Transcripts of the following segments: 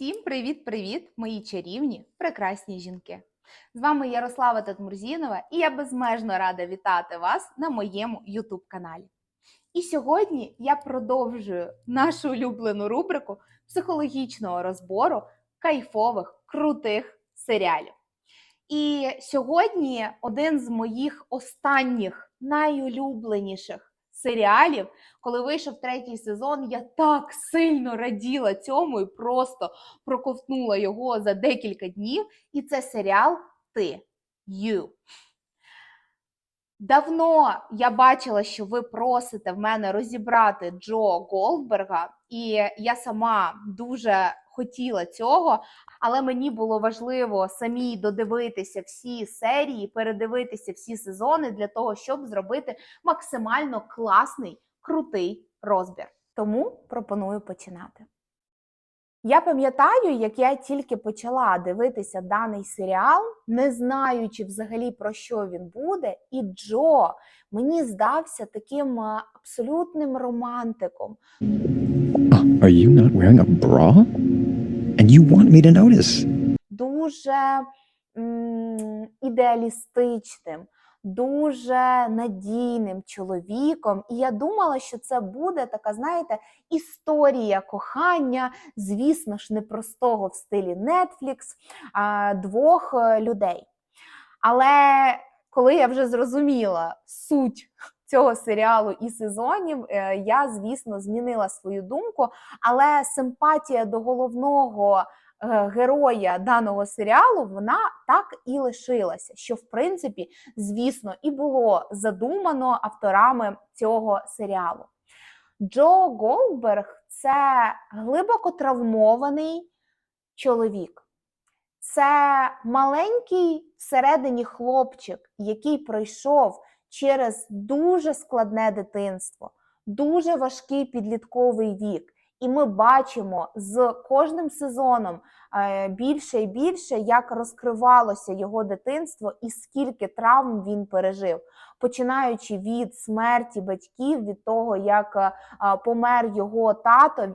Всім привіт-привіт, мої чарівні, прекрасні жінки! З вами Ярослава Татмурзінова, і я безмежно рада вітати вас на моєму YouTube каналі. І сьогодні я продовжую нашу улюблену рубрику психологічного розбору кайфових, крутих серіалів. І сьогодні один з моїх останніх найулюбленіших серіалів, коли вийшов третій сезон, я так сильно раділа цьому і просто проковтнула його за декілька днів. І це серіал Ти You. Давно я бачила, що ви просите в мене розібрати Джо Голдберга, і я сама дуже хотіла цього, але мені було важливо самій додивитися всі серії, передивитися всі сезони для того, щоб зробити максимально класний, крутий розбір. Тому пропоную починати. Я пам'ятаю, як я тільки почала дивитися даний серіал, не знаючи взагалі про що він буде, і Джо мені здався таким е, абсолютним романтиком, Are you not wearing a bra? And you want me to notice? дуже ідеалістичним, дуже надійним чоловіком. І я думала, що це буде така, знаєте, історія кохання, звісно ж, непростого в стилі Netflix, а, двох е, людей. Але коли я вже зрозуміла суть цього серіалу і сезонів, е, я, звісно, змінила свою думку, але симпатія до головного е, героя даного серіалу вона так і лишилася, що в принципі, звісно, і було задумано авторами цього серіалу. Джо Голдберг це глибоко травмований чоловік. Це маленький всередині хлопчик, який пройшов через дуже складне дитинство, дуже важкий підлітковий вік. І ми бачимо з кожним сезоном е, більше і більше, як розкривалося його дитинство і скільки травм він пережив, починаючи від смерті батьків, від того, як е, помер його тато,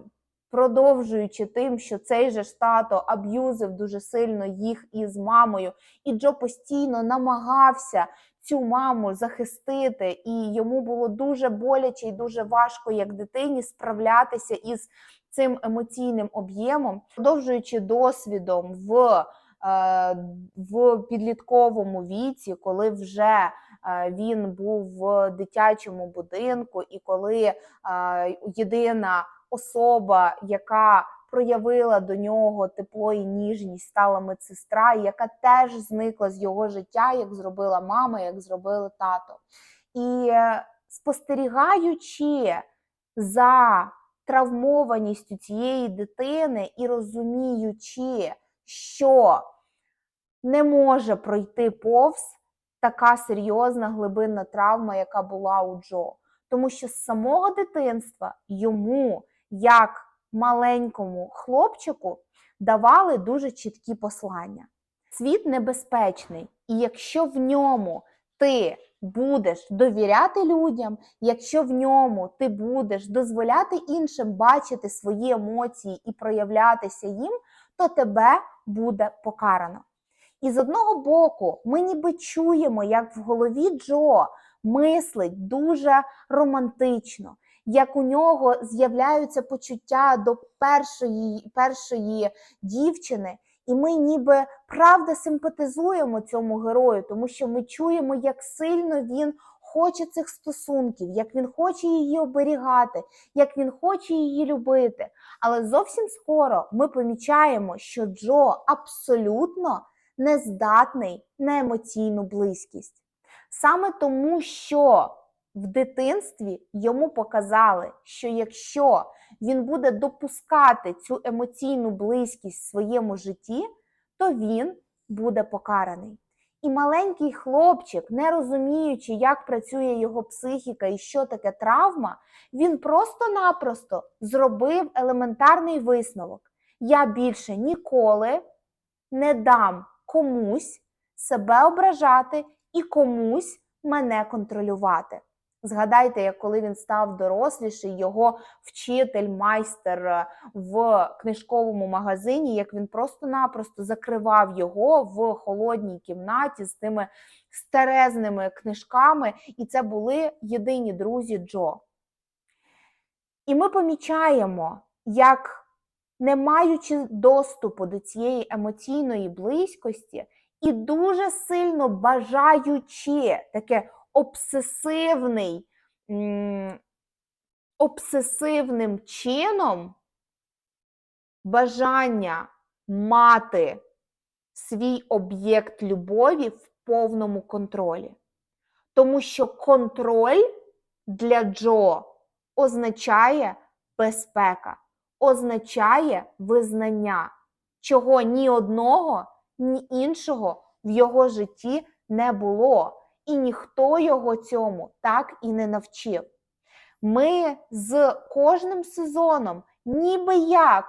продовжуючи тим, що цей же ж тато аб'юзив дуже сильно їх із мамою, і Джо постійно намагався цю маму захистити, і йому було дуже боляче і дуже важко, як дитині, справлятися із цим емоційним об'ємом, продовжуючи досвідом в, е, в підлітковому віці, коли вже е, він був в дитячому будинку, і коли е, єдина особа, яка проявила до нього тепло і ніжність, стала медсестра, яка теж зникла з його життя, як зробила мама, як зробили тато. І е, спостерігаючи за травмованістю цієї дитини і розуміючи, що не може пройти повз така серйозна глибинна травма, яка була у Джо. Тому що з самого дитинства йому, як маленькому хлопчику, давали дуже чіткі послання. Світ небезпечний, і якщо в ньому ти будеш довіряти людям, якщо в ньому ти будеш дозволяти іншим бачити свої емоції і проявлятися їм, то тебе буде покарано. І з одного боку, ми ніби чуємо, як в голові Джо мислить дуже романтично, як у нього з'являються почуття до першої, першої дівчини, і ми ніби правда симпатизуємо цьому герою, тому що ми чуємо, як сильно він хоче цих стосунків, як він хоче її оберігати, як він хоче її любити. Але зовсім скоро ми помічаємо, що Джо абсолютно не здатний на емоційну близькість. Саме тому, що в дитинстві йому показали, що якщо він буде допускати цю емоційну близькість в своєму житті, то він буде покараний. І маленький хлопчик, не розуміючи, як працює його психіка і що таке травма, він просто-напросто зробив елементарний висновок: я більше ніколи не дам комусь себе ображати і комусь мене контролювати. Згадайте, як коли він став доросліший, його вчитель, майстер е, в книжковому магазині, як він просто-напросто закривав його в холодній кімнаті з тими старезними книжками, і це були єдині друзі Джо. І ми помічаємо, як, не маючи доступу до цієї емоційної близькості, і дуже сильно бажаючи таке обсесивний, обсесивним чином бажання мати свій об'єкт любові в повному контролі. Тому що контроль для Джо означає безпека, означає визнання, чого ні одного, ні іншого в його житті не було, і ніхто його цьому так і не навчив. Ми з кожним сезоном, ніби як,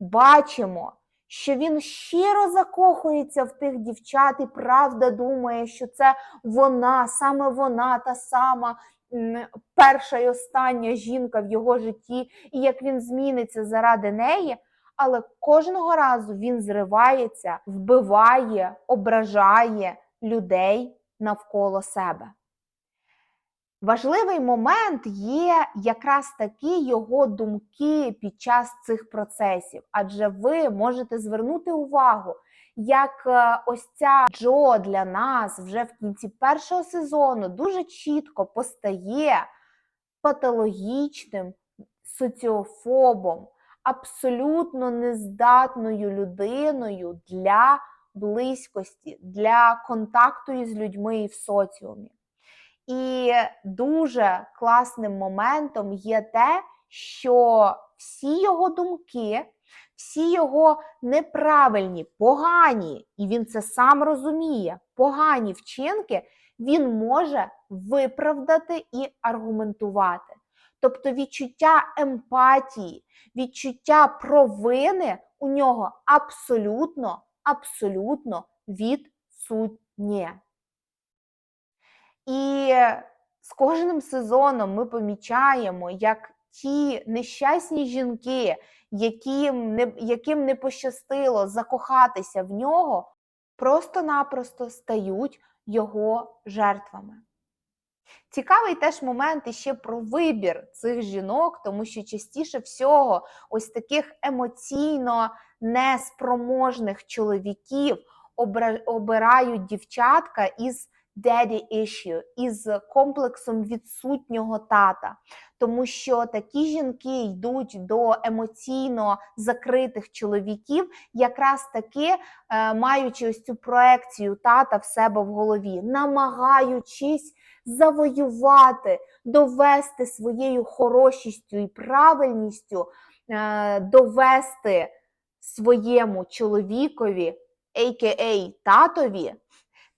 бачимо, що він щиро закохується в тих дівчат і правда думає, що це вона, саме вона, та сама перша і остання жінка в його житті, і як він зміниться заради неї. Але кожного разу він зривається, вбиває, ображає людей навколо себе. Важливий момент є якраз такі його думки під час цих процесів, адже ви можете звернути увагу, як е, ось ця Джо для нас вже в кінці першого сезону дуже чітко постає патологічним соціофобом, абсолютно нездатною людиною для близькості, для контакту із людьми в соціумі. І дуже класним моментом є те, що всі його думки, всі його неправильні, погані, і він це сам розуміє, погані вчинки він може виправдати і аргументувати. Тобто відчуття емпатії, відчуття провини у нього абсолютно, абсолютно відсутнє. І з кожним сезоном ми помічаємо, як ті нещасні жінки, яким не, яким не пощастило закохатися в нього, просто-напросто стають його жертвами. Цікавий теж момент іще про вибір цих жінок, тому що частіше всього ось таких емоційно неспроможних чоловіків обирають дівчатка із daddy issue, із комплексом відсутнього тата. Тому що такі жінки йдуть до емоційно закритих чоловіків, якраз таки е, маючи ось цю проекцію тата в себе в голові, намагаючись завоювати, довести своєю хорошістю і правильністю, е, довести своєму чоловікові, а.к.а. татові,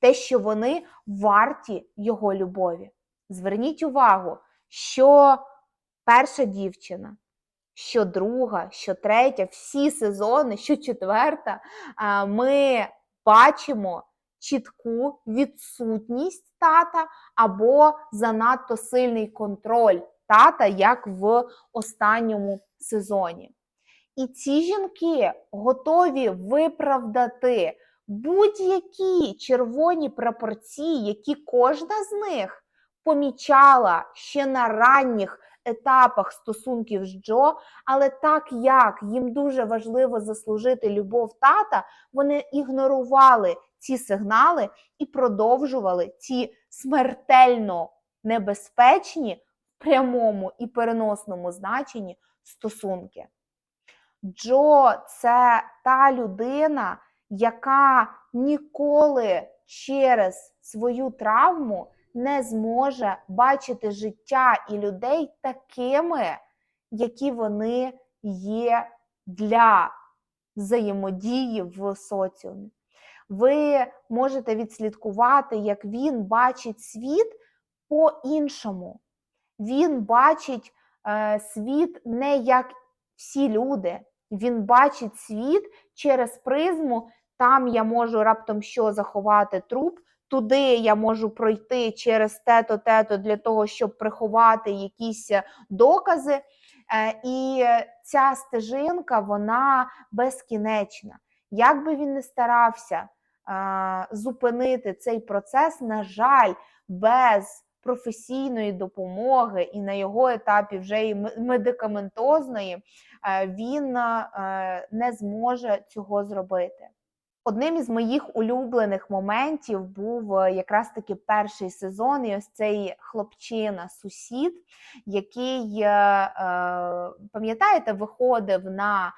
те, що вони варті його любові. Зверніть увагу, що перша дівчина, що друга, що третя, всі сезони, що четверта, ми бачимо чітку відсутність тата або занадто сильний контроль тата, як в останньому сезоні. І ці жінки готові виправдати будь-які червоні прапорці, які кожна з них помічала ще на ранніх етапах стосунків з Джо, але так як їм дуже важливо заслужити любов тата, вони ігнорували ці сигнали і продовжували ці смертельно небезпечні в прямому і переносному значенні стосунки. Джо це та людина, яка ніколи через свою травму не зможе бачити життя і людей такими, які вони є для взаємодії в соціумі. Ви можете відслідкувати, як він бачить світ по-іншому. Він бачить е, світ не як всі люди. Він бачить світ через призму, там я можу раптом що заховати труп, туди я можу пройти через те-то, те-то для того, щоб приховати якісь е, докази. Е, І ця стежинка, вона безкінечна. Як би він не старався зупинити цей процес, на жаль, без професійної допомоги і на його етапі вже і медикаментозної, е, він е, не зможе цього зробити. Одним із моїх улюблених моментів був е, якраз таки перший сезон, і ось цей хлопчина, сусід, який, е, е, пам'ятаєте, виходив на,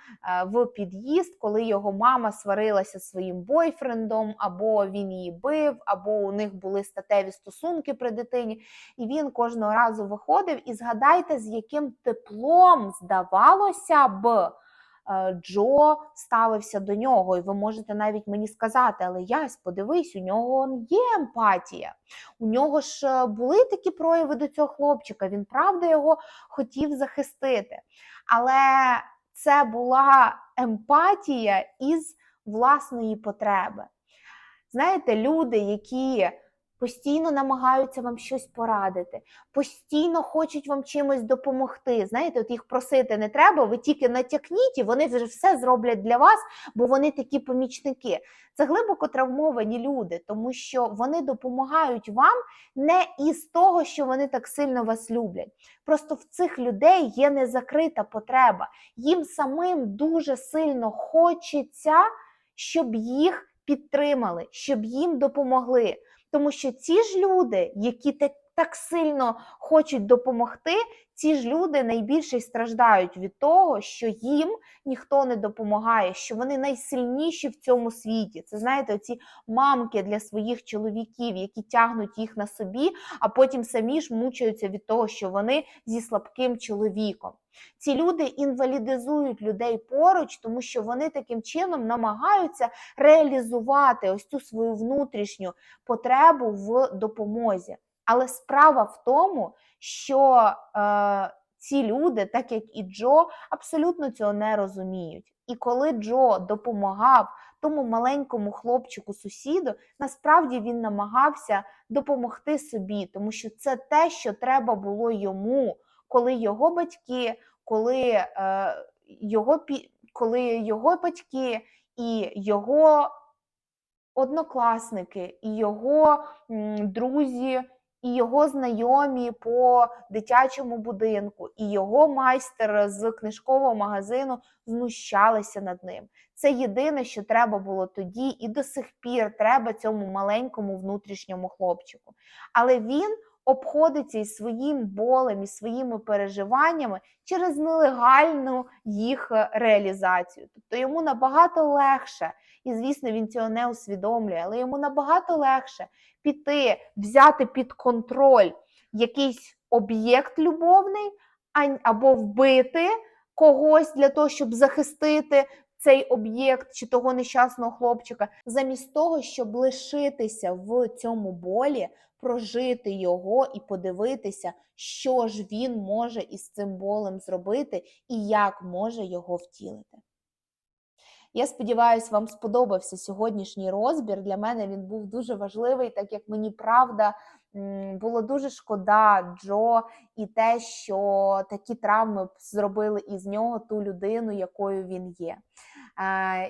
в під'їзд, коли його мама сварилася своїм бойфрендом, або він її бив, або у них були статеві стосунки при дитині. І він кожного разу виходив. І згадайте, з яким теплом здавалося б. Е, Джо ставився до нього, і ви можете навіть мені сказати, але Ясь, подивись, у нього є емпатія. У нього ж е, були такі прояви до цього хлопчика. Він правда його хотів захистити. Але це була емпатія із власної потреби. Знаєте, люди, які постійно намагаються вам щось порадити, постійно хочуть вам чимось допомогти. Знаєте, от їх просити не треба, ви тільки натякніть, і вони вже все зроблять для вас, бо вони такі помічники. Це глибоко травмовані люди, тому що вони допомагають вам не із того, що вони так сильно вас люблять. Просто в цих людей є незакрита потреба. Їм самим дуже сильно хочеться, щоб їх підтримали, щоб їм допомогли. Тому що ці ж люди, які так, так сильно хочуть допомогти, ці ж люди найбільше страждають від того, що їм ніхто не допомагає, що вони найсильніші в цьому світі. Це знаєте, оці мамки для своїх чоловіків, які тягнуть їх на собі, а потім самі ж мучаються від того, що вони зі слабким чоловіком. Ці люди інвалідизують людей поруч, тому що вони таким чином намагаються реалізувати ось цю свою внутрішню потребу в допомозі. Але справа в тому, що е, ці люди, так як і Джо, абсолютно цього не розуміють. І коли Джо допомагав тому маленькому хлопчику сусіду, насправді він намагався допомогти собі, тому що це те, що треба було йому, коли його батьки, коли е, його коли його батьки і його однокласники, і його м, друзі, і його знайомі по дитячому будинку, і його майстер з книжкового магазину знущалися над ним. Це єдине, що треба було тоді, і до сих пір треба цьому маленькому внутрішньому хлопчику. Але він обходиться із своїм болем і своїми переживаннями через нелегальну їх е, реалізацію. Тобто йому набагато легше, і звісно, він цього не усвідомлює, але йому набагато легше піти, взяти під контроль якийсь об'єкт любовний, або вбити когось для того, щоб захистити цей об'єкт чи того нещасного хлопчика, замість того, щоб лишитися в цьому болі, прожити його і подивитися, що ж він може із цим болем зробити і як може його втілити. Я сподіваюся, вам сподобався сьогоднішній розбір. Для мене він був дуже важливий, так як мені правда було дуже шкода Джо і те, що такі травми зробили із нього ту людину, якою він є.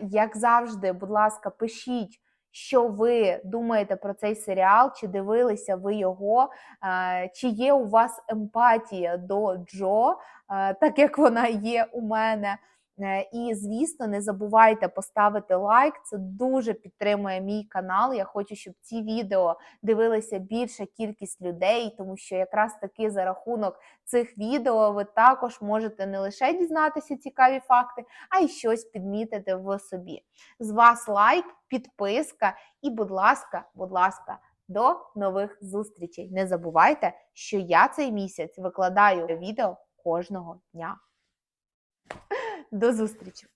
Як завжди, будь ласка, пишіть. Що ви думаєте про цей серіал? Чи дивилися ви його? Чи є у вас емпатія до Джо, так як вона є у мене? Е, І, звісно, не забувайте поставити лайк. Це дуже підтримує мій канал. Я хочу, щоб ці відео дивилися більша кількість людей, тому що якраз таки за рахунок цих відео ви також можете не лише дізнатися цікаві факти, а й щось підмітити в собі. З вас лайк, підписка і, будь ласка, будь ласка. До нових зустрічей. Не забувайте, що я цей місяць викладаю відео кожного дня. До зустрічі!